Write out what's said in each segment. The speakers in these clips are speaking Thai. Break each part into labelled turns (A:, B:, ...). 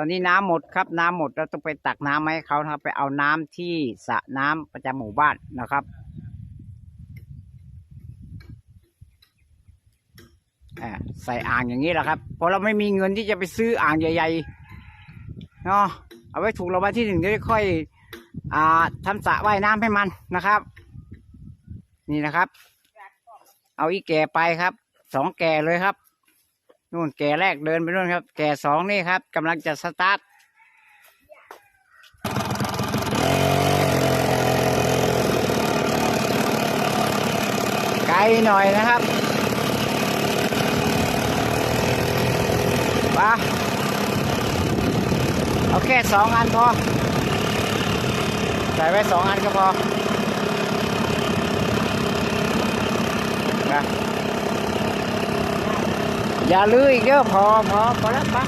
A: อนนี้น้ำหมดครับน้ำหมดเราต้องไปตักน้ำมาให้เขานะครับ ไปเอาน้ำที่สระน้ำประจำหมู่บ้านนะครับใส่อ่างอย่างนี้แหละครับเพราะเราไม่มีเงินที่จะไปซื้ออ่างใหญ่ๆเนาะเอาไว้ถูกเราไว้ที่หนึ่งเดี๋ยวค่อยอ่าทำสระว่ายน้ำให้มันนะครับ นี่นะครับ เอาอีกแก่ไปครับสองแก่เลยครับ นู่นแก่แรกเดินไปนู่นครับ แก่สองนี่ครับกำลังจะสตาร์ทไกลหน่อยนะครับไปะเอาแค่สองอันพอใส่ไว้สองอันก็พอนะ อย่าลืออีกเด้อพอพอพอแล้วปะ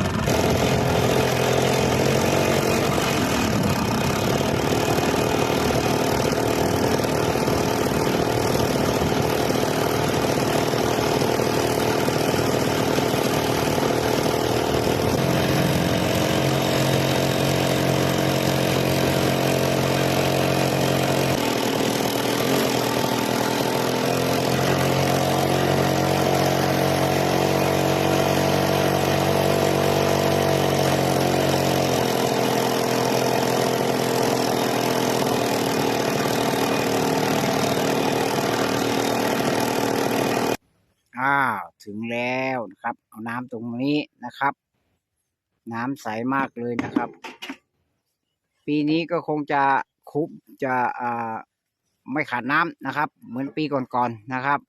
A: อ้าว ถึงแล้วนะครับ เอาน้ำตรงนี้นะครับ น้ำใสมากเลยนะครับ ปีนี้ก็คงจะคุบจะอ่าไม่ขาดน้ำนะครับ เหมือนปีก่อนๆนะครับ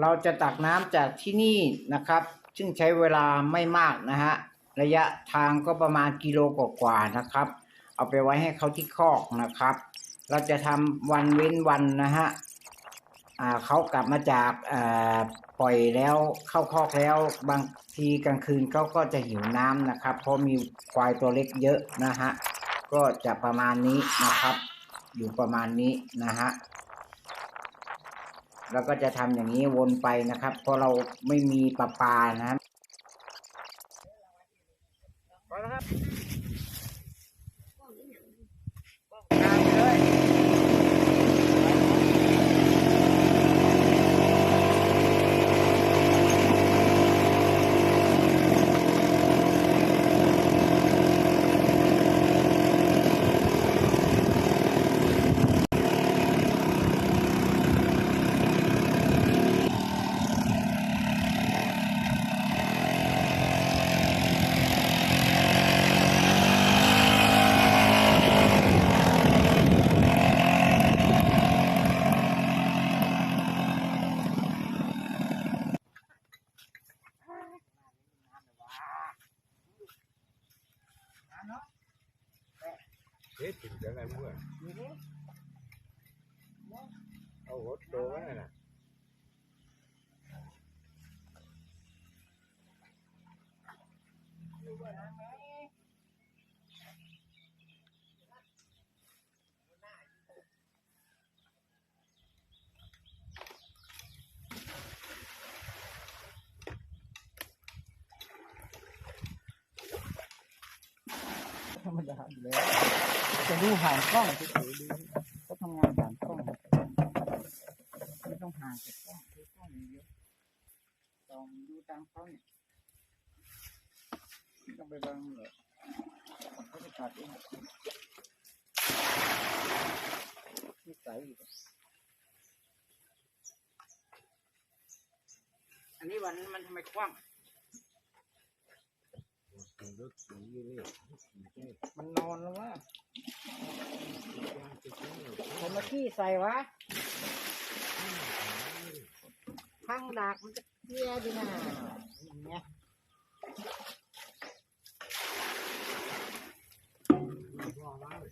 A: เราจะตักน้ำจากที่นี่นะครับ ซึ่งใช้เวลาไม่มากนะฮะ ระยะทางก็ประมาณกิโลกว่าๆนะครับ เอาไปไว้ให้เขาที่คอกนะครับ เราจะทำวันเว้นวันนะฮะเขากลับมาจากปล่อยแล้วเข้าคอกแล้วบางทีกลางคืนเขาก็จะหิวน้ำนะครับ เพราะมีควายตัวเล็กเยอะนะฮะก็จะประมาณนี้นะครับ อยู่ประมาณนี้นะฮะแล้วก็จะทำอย่างนี้วนไปนะครับ เพราะเราไม่มีประปานะ ครับพอแล้วครับตามไปเลยน้ำเนาะ
B: เฮ็ดถึงจังไงมั่ว
A: นี่ดิ
B: เอาหดโตไว้นั่นน่ะ
A: รรมดาอยู่แล้วจะดูผ่านกล้องเฉยๆดูเขาทำงานผ่านกล้องไม่ต้องห่างจากกล้องดูกล้องอย่างเดียวลองดูตามเขาเนี่ยต้องไปบังเหรอเขาจะตัดเองนี่ใสอยู่อันนี้วันมันทำไมคว่ำ
B: รถสีเล
A: มันนอนแล้ววะทำงมาขี้ใส่วะข้างดักมันจะเยี่ยดีนะเงี้ยรอมาเล